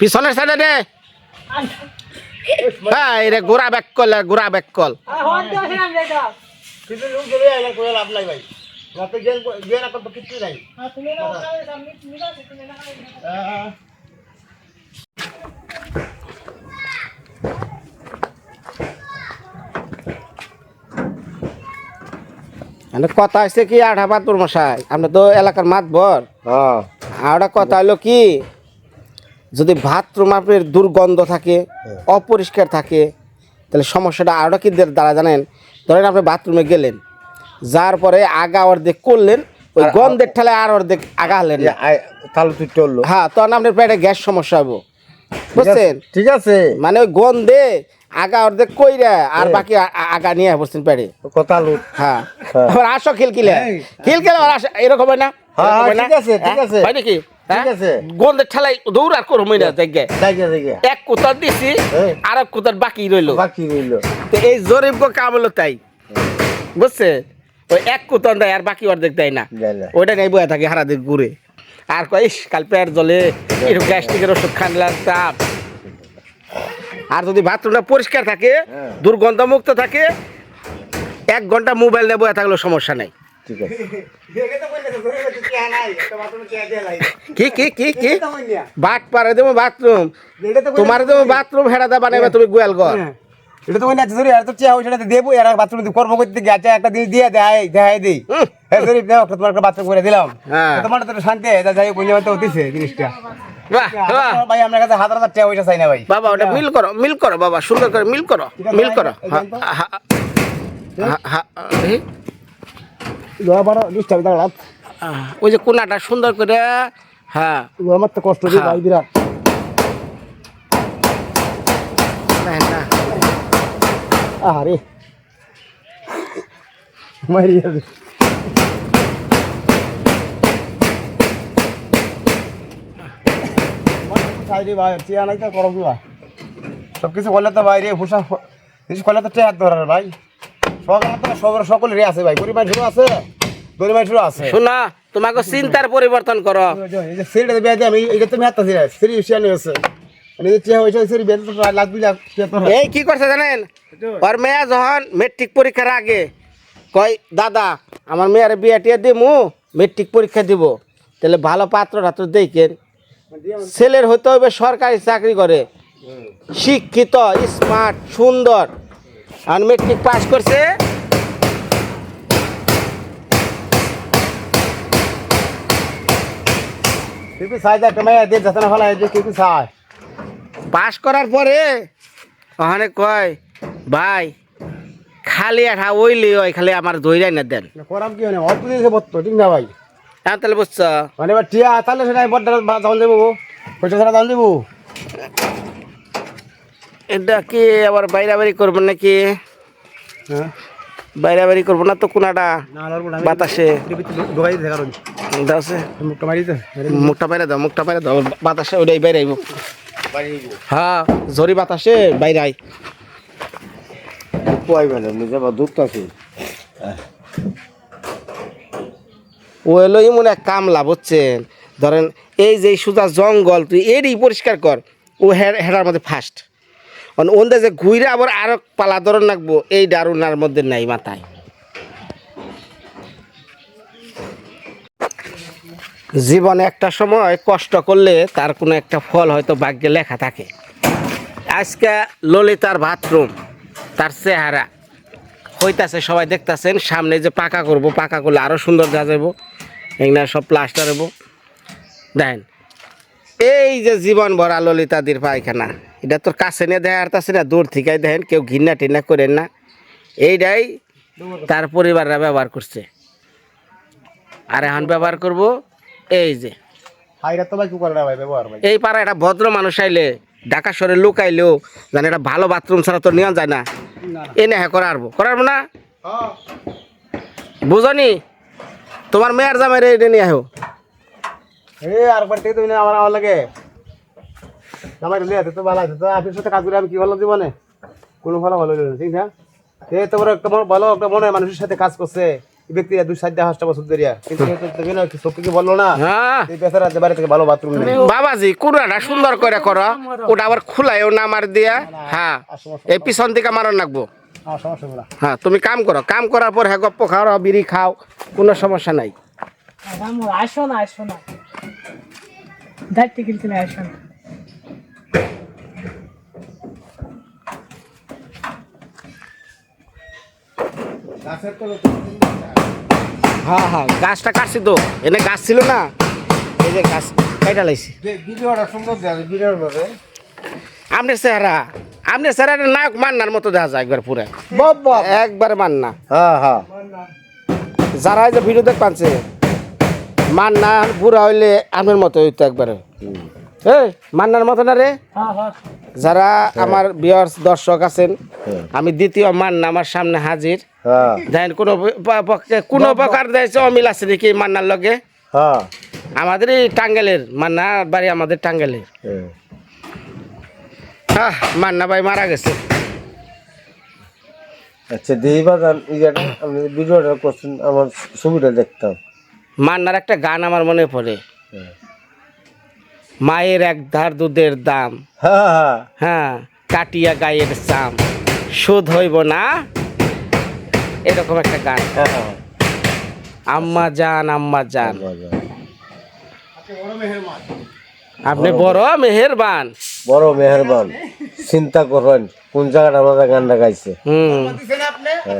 পিছনের সাইডে দে। হ্যাঁ রে, গোড়া ব্যাক কল গোড়া ব্যাক কল লাভ নাই ভাই কিছু নাই হ্যাঁ, তুমি না ওখানে সামনে, তুমি না, তুমি না, তুমি না। আহ, মানে কথা হচ্ছে কি আঠা পাতুর মশাই? আমরা তো এলাকার মাতবর। হ্যাঁ। আর একটা কথা হলো কি যদি বাথরুম আপনার দুর্গন্ধ থাকে অপরিষ্কার থাকে তাহলে সমস্যাটা আরও কি দ্বারা জানেন? ধরেন আপনি বাথরুমে গেলেন যার পরে আগা অর্ধেক করলেন ওই গন্ধের ঠালে আর অর্ধেক আগা হলেন তাহলে তুই চলল হ্যাঁ তখন আপনার পেটে গ্যাস সমস্যা হব বুঝছেন? ঠিক আছে। মানে ওই গন্ধে আগা অর্ধেক কইরা আর বাকি আগা নিয়ে বসছেন পেটে কথা লুট। হ্যাঁ। হ্যাঁ। আবার আসো খিলকিলে খিলকিলে আবার আসো। এরকম হয় না? হ্যাঁ, হয় ঠিক আছে, ঠিক? আছে। হয় নাকি? আছে। গন্ধের ঠেলাই দৌড় আর করো মইনা দেখে। এক কুতার দিছি। আর এক কুতার বাকি রইল। বাকি রইল। তো এই জরিপ কাম হলো তাই। বুঝছে? ওই এক কুতন দেয় আর বাকি অর্ধেক দেয় না। ওইটা নেই বয়ে থাকে হারা দিন ঘুরে আর কয় কাল পেট জলে এরকম গ্যাস্ট্রিকের ওষুধ খানলাম তাপ। আর যদি বাথরুমটা পরিষ্কার থাকে হ্যাঁ। দুর্গন্ধ মুক্ত থাকে এক ঘণ্টা মোবাইল নেব থাকলেও সমস্যা নাই। ঠিক আছে। কি কি কি কি? বাট পারে দেবো বাথরুম। তোমার দেবো বাথরুম দা বানাইবে তুমি গোয়াল ঘর। এটা তো না জরি আর তো চেয়া ওইটা দেবো এর বাথরুম কর্ম করতে গেছে একটা দিন দিয়ে দেয় দেই। হ্যাঁ তোমার একটা বাথরুম করে দিলাম। হ্যাঁ। তোমার তো শান্তি যাই হতিছে জিনিসটা। ভাই আপনার কাছে হাজার হাজার চেয়া ওইটা চাই না ভাই। বাবা ওটা মিল করো মিল করো বাবা সুন্দর করে মিল করো মিল করো। ওই যে কোনাটা সুন্দর করে হ্যাঁ আমার তো কষ্ট দিই ভাই বিরাট। না, না। আরে মারি সাইডে ভাই নাই তো ভাই সব কিছু করলে তো বাইরে হুসা কিছু করলে তো ধরার ভাই। সকল তো সব সকলেরই আছে ভাই। গরিব মানুষেরও আছে গরিব মানুষেরও আছে। শোনা তোমাকে চিন্তার পরিবর্তন করো। এই যে বিয়ে দিয়ে আমি এটা তো মেয়াদ আছে সিঁড়ি সিয়ানি আছে মানে এই হয়েছে কি করছে জানেন? ওর মেয়ে যখন মেট্রিক পরীক্ষার আগে কয় দাদা আমার মেয়ের বিয়ে টিয়ে দিমু মেট্রিক পরীক্ষা দিব। তাহলে ভালো পাত্র টাত্র দেখেন। ছেলের হতে হবে সরকারি চাকরি করে। শিক্ষিত স্মার্ট সুন্দর। আর মেট্রিক পাস করছে। পাস করার পরে ওখানে কয় ভাই খালি আঠা ওই খালি আমার দইরাই না দেন। করাম কি অল্প দিয়েছে বত্ত ঠিক না ভাই? এখন তাহলে বুঝছ। মানে এবার টিয়া তাহলে সেটা বড় দাম দেবো। পয়সা সেটা দাম দেবো। এটা কি আবার বাইরা বাড়ি করব নাকি? হ্যাঁ। বাইরা বাড়ি করব না তো কোনাটা বাতাসে। দাসে মুখটা বাইরে দাও মুখটা বাইরে দাও বাতাসে ওটাই বাইরে আইব হ্যাঁ ঝরি বাতাসে বাইরে আই পাইবে না নিজে বা দুধ আছে ও এলো এমন এক কামলা, বুঝছেন? ধরেন এই যে সুজা জঙ্গল, তুই এরই পরিষ্কার কর, ও হেডার মধ্যে ফার্স্ট ওন্দে যে ঘুরে আবার আরও পালা ধরন রাখব, এই দারুনার মধ্যে নাই মাথায়। জীবনে একটা সময় কষ্ট করলে তার কোনো একটা ফল হয়তো ভাগ্যে লেখা থাকে। আজকে ললিতার বাথরুম তার চেহারা। হইতাছে সবাই দেখতাছেন, সামনে যে পাকা করব, পাকা করলে আরও সুন্দর দেখা যাব এখানে সব প্লাস্টার হব। দেখেন এই যে জীবন ভরা ললিতাদির পায়খানা এটা তোর কাছে নিয়ে দেখা হারতাছে না দূর থেকে দেখেন কেউ ঘৃণা টিন্না করেন না। এইটাই তার পরিবাররা ব্যবহার করছে। আর এখন ব্যবহার করব এই যে। ব্যবহার এই পাড়া এটা ভদ্র মানুষ আইলে ঢাকা শহরে লোক আইলেও জানে এটা ভালো বাথরুম ছাড়া তো নেওয়া যায় না। এনে হ্যাঁ করারবো। করারবো না? বুঝনি? তোমার মেয়ের জামাই এটা নিয়ে আহো। এ আর থেকে তুমি আমার আমার লাগে। আমার লিয়ে তো ভালো আছে তো। সাথে কাজ করে আমি কি ভালো জীবনে? কোনো ভালো ভালো ঠিক না? এ তো বড় একটা ভালো একটা মনে মানুষের সাথে কাজ করছে। এই ব্যক্তিরা দুই সাত হাজার বছর ধরে কিন্তু বলল না? হ্যাঁ। এই বেচারা বাড়ি থেকে ভালো বাথরুম নেই। বাবাজি কুড়াটা সুন্দর করে করো। ওটা আবার খুলাইও না মার দিয়া। হ্যাঁ। এই পিছন দিকে মারন লাগবো। হলো। হ্যাঁ তুমি কাম করো। কাম করার পর হ্যাঁ গপ্প খাও বিড়ি খাও। কোনো সমস্যা নাই। আসো না আসো না। দায়িত্ব কিনতে আসো না। হ্যাঁ হ্যাঁ গাছটা কাটছি তো। এনে গাছ ছিল না এই যে গাছ কাইটা লাইছি। আপনার চেহারা আপনার চেহারা নায়ক মান্নার মতো দেখা যায় একবার পুরো। একবার মান্না। হ্যাঁ হ্যাঁ। যারা এই যে ভিডিও দেখ পাচ্ছে মান্না বুড়া হইলে আমের মতো হইতো একবারে। এই মান্নার মতো না রে? হ্যাঁ হ্যাঁ। যারা আমার বিয়ার্স দর্শক আছেন আমি দ্বিতীয় মান্না আমার সামনে হাজির। হ্যাঁ। দেখেন কোনো পক্ষে কোনো প্রকার দেখছে অমিল আছে নাকি মান্নার লগে? হ্যাঁ। আমাদের এই টাঙ্গালের মান্না বাড়ি আমাদের টাঙ্গালের হ্যাঁ। মান্না ভাই মারা গেছে। আচ্ছা দেইবা গান ইয়েটা আপনি ভিডিওটা করছেন আমার ছবিটা দেখতাম। মান্নার একটা গান আমার মনে পড়ে। মায়ের এক ধার দুধের দাম। হ্যাঁ হ্যাঁ হ্যাঁ। কাটিয়া গায়ের চাম। শোধ হইব না। এরকম একটা গান। হ্যাঁ আম্মা জান আম্মা জান হ্যাঁ আপনি বড় মেহেরবান। বড় মেহরবান। চিন্তা করেন কোন জায়গাটা আমাদের গানটা গাইছে হুম।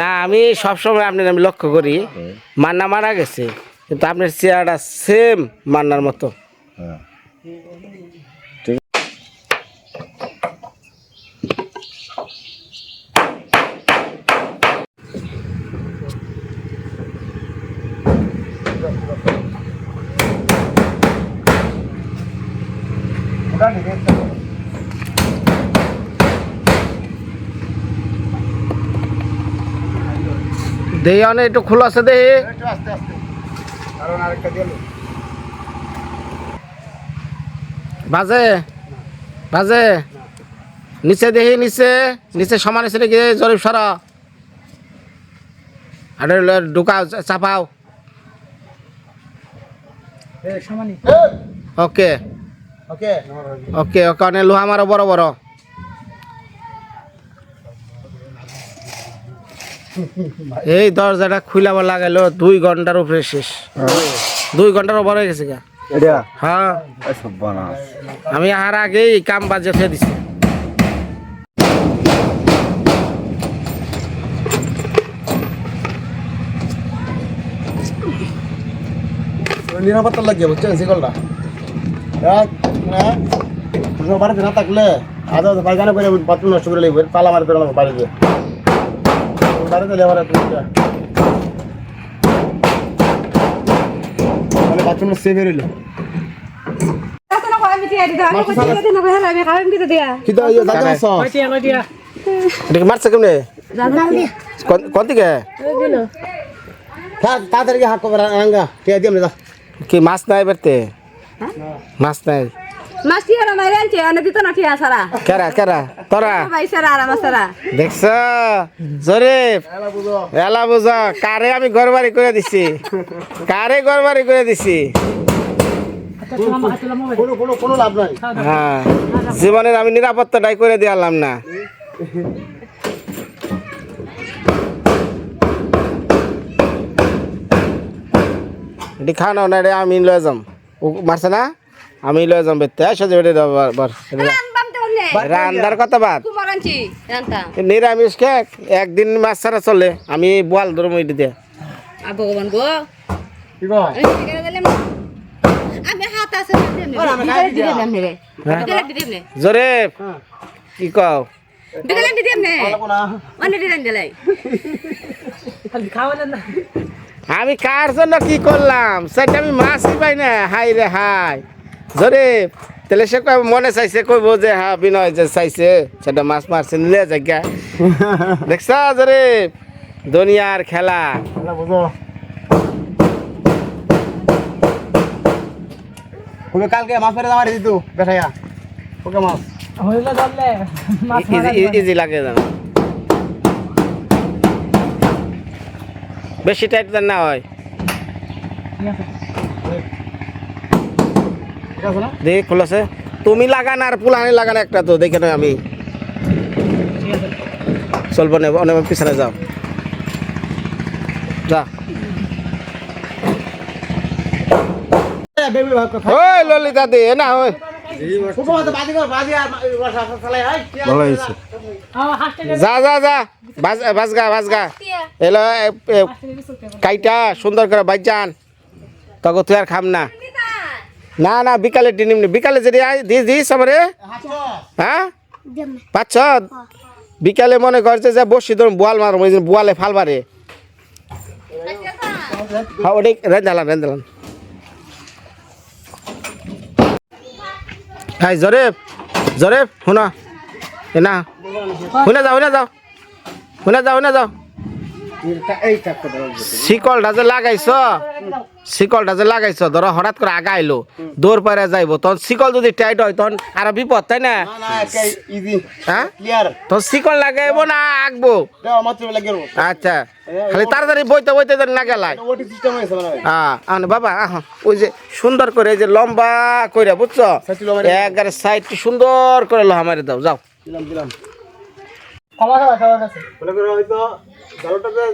না আমি সবসময় আপনার আমি লক্ষ্য করি মান্না মারা গেছে কিন্তু আপনার চেহারাটা সেম মান্নার মতো। হ্যাঁ। দেহি অনেক একটু খোলা আছে দেহি একটু আস্তে আস্তে। কারণ আরেকটা দিয়ে লো। বাজে? বাজে? নিচে দেহি নিচে। নিচে সমান আছে নাকি? জরিপ সরা। আর ঢুকাও চাপাও। ওকে। ওকে। ওকে ওকে অনেক লোহা মারো বড় বড়। এই দরজাটা খুলাবার লাগাইলো দুই ঘণ্টার উপরে শেষ। দুই ঘণ্টার ওপর হয়ে গেছে গা। হ্যাঁ। আমি আর আগেই কাম বাজে ফেলে দিছি। নিরাপত্তা লাগিয়ে বুঝছেন শিকলটা এক বাড়িতে না থাকলে আদা পায়খানা করে বাথরুম নষ্ট করে লাগবে পালা মারি করে বাড়ি দিয়ে বাড়িতে লেবার মানে বাথরুমটা সেভ হয়ে রইল কিন্তু ইয়ে জায়গা আছে কয়টিয়া কয়টিয়া এটাকে মারছে কেমনে? কোন- দিকে? থাক তাড়াতাড়ি হাক রাঙ্গা কে দিয়ে কি মাছ নাই বেরতে? মাছ নাই। আর মাইরে আনছে দিত না ঠিয়া সারা কেরা কেরা? তোরা? ভাই সারা আর আমার সারা দেখছ? জরিফ? এলা বুঝ। কারে আমি ঘর বাড়ি করে দিছি? কারে ঘর বাড়ি করে দিছি? হ্যাঁ। জীবনের আমি নিরাপত্তাটাই করে দিয়ালাম না। এটি খাওয়ানো না এটা আমি লয়ে যাম। মারছে না? আমি লয়ে যাম বেতে সাজে বেটে বার রান্দার কথা বাদ। নিরামিষ খেক একদিন মাছ ছাড়া চলে আমি বোয়াল এটি দিয়ে। আ ভগবান গো। কি কয় আমি কি জোরে কও? দিলাম নে না। অনেক দিলাম দিলাই। খালি খাওয়ালেন না। আমি কার জন্য কি করলাম? সেটা আমি মাছই পাই না। হাই রে হাই। জোরে তাহলে সে কয় মনে চাইছে কইব যে হ্যাঁ বিনয় যে চাইছে সেটা মাছ মারছে নিলে জায়গা দেখছ জোরে দুনিয়ার খেলা। কালকে মাছ মেরে আমার দিতু বেঠাইয়া। ওকে মাছ। ইজি লাগে জানো বেশি টাইট যেন না হয়। দেখ খুলেছে। তুমি লাগান আর পুলানি লাগান একটা তো দেখে নয় আমি। চলবো নেব অনেক পিছনে যাও। যা। ওই ললিতা দে না ওই। যা যা যা বাজগা বাজগা এলো। কাইটা সুন্দর করে বাইজান তখন তুই আর খাম না। না না, বিকালে দিন বিকালে যদি আই দিস দিস আমারে হ্যাঁ? পাচ্ছ? বিকালে মনে করছে যে বসি ধরুন, বোয়াল মারো ওই বোয়ালে ফাল মারে। হ্যাঁ ওটাই রেন্দালাম রেন্দালাম হাই জরেব জরেব শুনা। এ না। শুনে যাও শুনে যাও। শুনে যাও শুনে যাও। শিকলটা যে লাগাইছ। শিকলটা যে লাগাইছ ধরো হঠাৎ করে আগা আইলো দৌড় পারে যাইব তখন শিকল যদি টাইট হয় তখন আরও বিপদ তাই না? হ্যাঁ? তখন শিকল লাগাইবো না আঁকবো আচ্ছা। খালি তাড়াতাড়ি বইতে বইতে যেন না গেলাই হ্যাঁ। বাবা আহ ওই যে সুন্দর করে এই যে লম্বা করে বুঝছ। একবারে সাইডটি সুন্দর করে লোহা মারি দাও যাও। ক্ষমা খাওয়া খাওয়া গেছে মনে করো হয়তো জালটাতে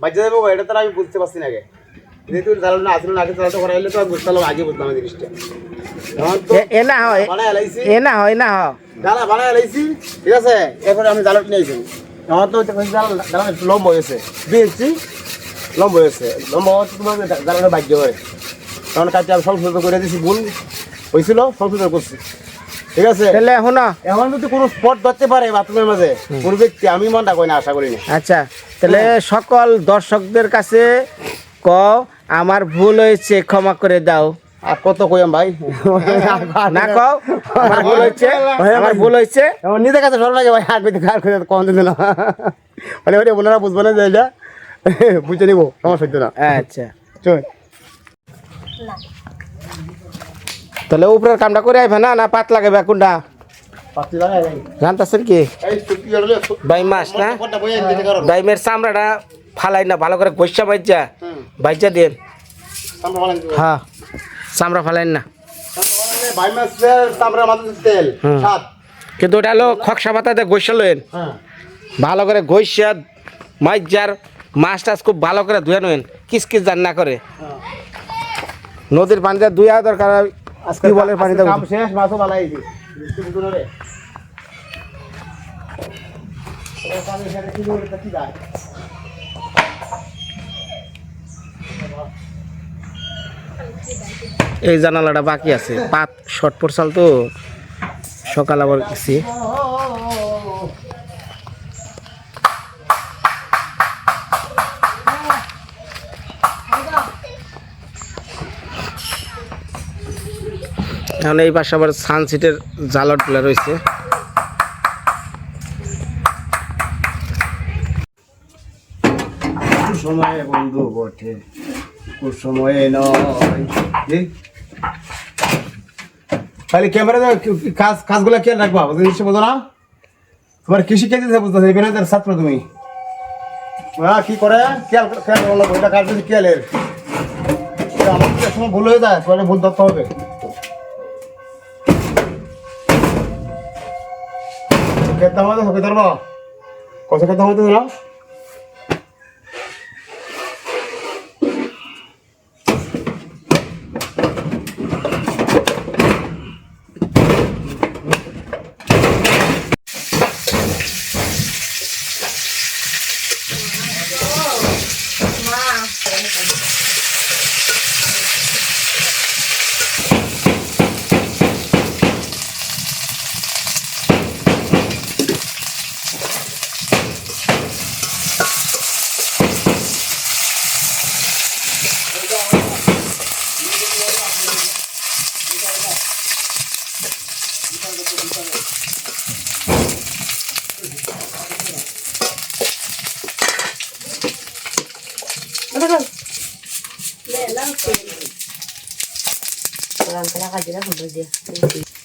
বাজে যাব এটা তো আমি বুঝতে পারছি না আগে। যেহেতু আসলে আগে করা হলে তো বুঝতে আগে বুঝতাম জিনিসটা এখন হয়। হয় না হয়। বানায় ঠিক আছে? এরপরে আমি জালটা নিয়েছি আমার তো লম্বা হয়েছে দুই ইঞ্চি লম্বা হয়েছে লম্বা হচ্ছে তোমার জালাটা বাজ্য করে কারণ কাজে আমি সংশোধন করে দিয়েছি ভুল হয়েছিল সংশোধন করছি ঠিক আছে? তাহলে শোনো। এখন যদি কোনো স্পট ধরতে পারে বাথরুমের মাঝে কোনো ব্যক্তি আমি মনটা কই না আশা করি না আচ্ছা তাহলে সকল দর্শকদের কাছে ক আমার ভুল হয়েছে ক্ষমা করে দাও। আর কত কইম ভাই? না কও আমার ভুল হয়েছে আমার ভুল হয়েছে। নিজের কাছে সরল লাগে ভাই পেতে কার করে কম দিন না। মানে ওটা ওনারা বুঝব না যে এটা বুঝে নিবো সমস্যা হইতো না। আচ্ছা। চল। তাহলে উপরের কামটা করে আইবে না না পাত লাগাবে কোনটা? ভাই। জানতেছেন কি? বাই মাছ না? ডাইমের চামড়াটা ফালাই না ভালো করে গৈসা বাইজা। বাইজা দেন হ্যাঁ চামড়া ফালাই না। ভাই মাছের তামরা মাথাতে তেল হুম। কিন্তু ওটা হলো খকসা পাতাতে গৈসা লইন হ্যাঁ। ভালো করে গৈসা মাইজার মাছ টাছ খুব ভালো করে ধুয়ে নেন কিস কিস জান না করে। নদীর পানিতে ধুয়া দরকার টিউবওয়েলের পানিতে শেষ মাছও বুঝলো রে এই জানালাটা বাকি আছে। পাত শর্ট পড়ছাল তো। সকাল আবার গেছি। এখন এই পাশে আবার সানসিটের জালটগুলা রয়েছে। সময়ে বন্ধু বটে। সময়ে নয়। এই? খালি ক্যামেরা কাজ কাজগুলো খেয়াল রাখবা? বুঝতে জিনিসটা বোঝো না তোমার কৃষি কাজে বুঝতে হবে বেনাদের ছাত্র তুমি। হ্যাঁ কি করে? খেয়াল খেয়াল করল ওইটা কাজ যদি খেয়ালের? এটা আমার সময় ভুল হয়ে যায় তাহলে ভুল ধরতে হবে। খেতে হবে তো ধরবো কত খেতে হবে তো ಹಾಕಿದಾಗ ಹೊಲಗೆ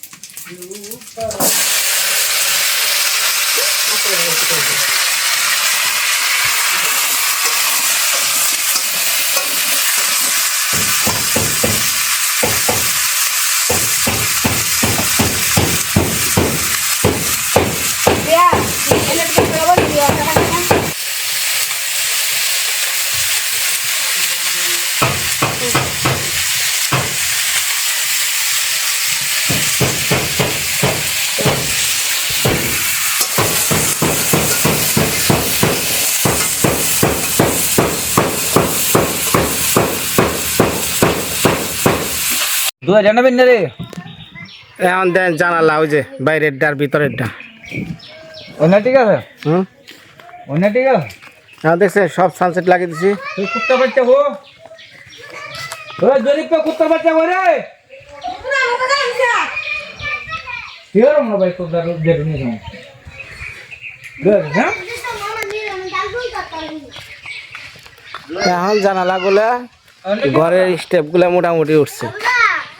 দু হাজার নেবেন না রে? এখন দেন জানালা ওই যে বাইরের ডার ভিতরের ডা অন্য ঠিক আছে? হুম? অন্য ঠিক আছে? এখন দেখছেন সব সানসেট লাগিয়ে দিছি। তুই কুত্তা বাচ্চা হো কুত্তা বাচ্চা হো রে। কি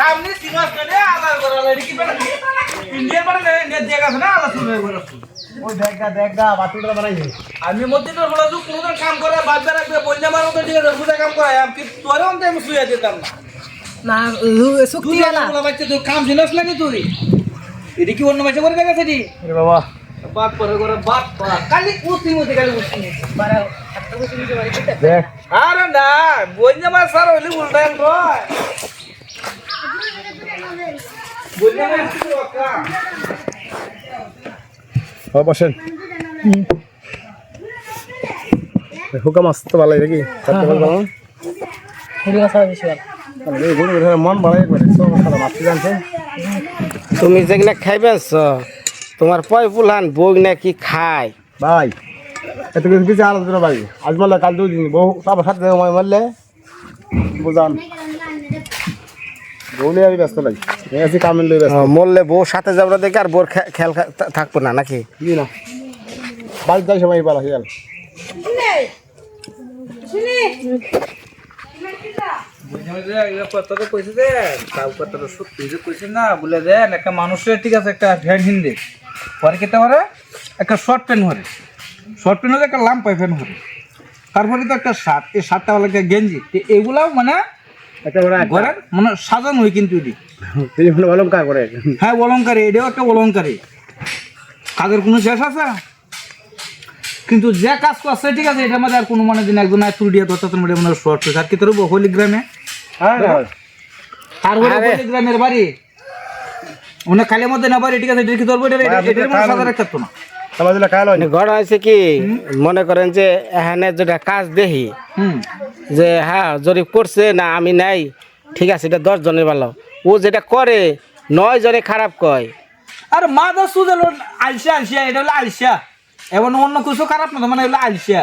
খামনি সিমাস করে আলার করে লড়ি কি বেটা ইন্ডিয়ান মানে নে নে দেখা আছে না আলা শুনে করে ওই দেখা দেখা বাতুটা বানাইছে আমি মসজিদের বলা তো কোনো কাম করে বাদ দে রাখবে বললে আমার তো ঠিক আছে বুঝা কাম করে আমি কি তোরে অন্তে আমি শুয়ে দিতাম না? না চুক্তি তুই বলা। বাচ্চা তুই কাম জিনিস লাগে তুই এটি কি অন্য বাচ্চা করে দেখাছে রে বাবা। বাট করে করে বাট পা কালি কুস্তি মতে কালি কুস্তি দেখ। আরে না বললে আমার স্যার হইলে উল্টা বললে আমার কি কাম ও বসেন। হুকাম আসতে ভালো লাগে কি করতে পারব না হুড়ি গাছা বেশি ভালো। এই মন ভালো তুমি যেগুলা খাইবেন তোমার পয় ফুলান বই নাকি খায়? ভাই এত কিছু কিছু আলোচনা ভাই। আজ মারলে কাল দুই দিন বহু সব সাথে মারলে বুঝান। বউলে আমি ব্যস্ত ভাই এই আছি কামের লই ব্যস্ত। মরলে বউ সাথে যাব দেখে আর বোর খে- খেয়াল থাকব না নাকি? কি না। বাড়ি যাই সময় পালা খেয়াল কথাটা কইছে যে তাও কথাটা সত্যি যে কইছে না বলে দেন একটা মানুষের ঠিক আছে একটা ফ্যান হিন্দি পরে কেটে পারে একটা শর্ট প্যান্ট হরে শর্ট প্যান্ট হলে একটা লাম পাই ফ্যান হরে তারপরে তো একটা শার্ট এই শার্টটা হলো একটা গেঞ্জি। তো এগুলাও মানে ঘরের মানে সাজানো হয় কিন্তু এটি। কা করে হ্যাঁ অলঙ্কারী এটাও একটা অলঙ্কারী কাজের কোনো শেষ আছে? কিন্তু যে কাজ করছে ঠিক আছে এটার মধ্যে আর কোনো মানে দিন একজন এক তুল দিয়ে ধরতে মধ্যে মানে শর্ট আর কি তোর হলি গ্রামে? হ্যাঁ তারপরে আরে। গ্রামের বাড়ি। উনি খালের মধ্যে না বাড়ি ঠিক আছে এটা কি তোর এটা- সাদা রাখতো না। হয় মানে ঘটনা হয়েছে কি মনে করেন যে এখানে যেটা কাজ দেখি যে হ্যাঁ জরিপ করছে না আমি নাই ঠিক আছে এটা দশ জনের ভালো। ও যেটা করে নয় জনে খারাপ কয়। আর মা দা সুদে আলসিয়া এটা হলো আলসিয়া। এবং অন্য কিছু খারাপ না মানে হলো আলসিয়া।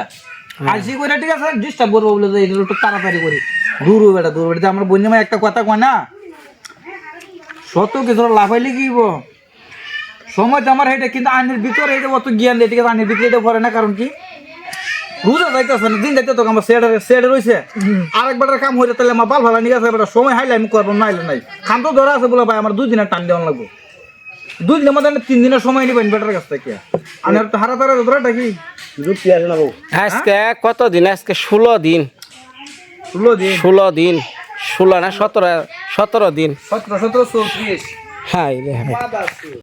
আলসি করে ঠিক আছে ডিস্টার্ব করব বলে যে এটা একটু তাড়াতাড়ি করি। দূর হবে এটা দূর হবে এটা আমার বন্ধু একটা কথা কয় না শত কিছু লাভ হইলে কি তো আমার এটা কিন্তু আইনের ভিতরে এটা অত জ্ঞান দেয় ঠিক আছে? আইনের ভিতরে এটা পড়ে না কারণ কি? রোজা যাইতেছে না দিন যাইতে তো আমার সেডে সেডে রয়েছে আরেকবার কাম হইলে তাহলে আমার বাল ভালো নিয়ে আছে এবার সময় হাইলে আমি করব নাইলে নাই। খান তো ধরা আছে বলে ভাই আমার দুই দিনের টান দেওয়া লাগবে। দুই দিনের মধ্যে তিন দিনের সময় নিবেন বেটার কাছ থেকে। আমি আর তো হারা তারা ধরাটা কি আজকে কত দিন? আজকে ষোলো দিন। ষোলো দিন। ষোলো দিন। ষোলো না সতেরো সতেরো দিন। সতেরো সতেরো চৌত্রিশ। হ্যাঁ হ্যাঁ।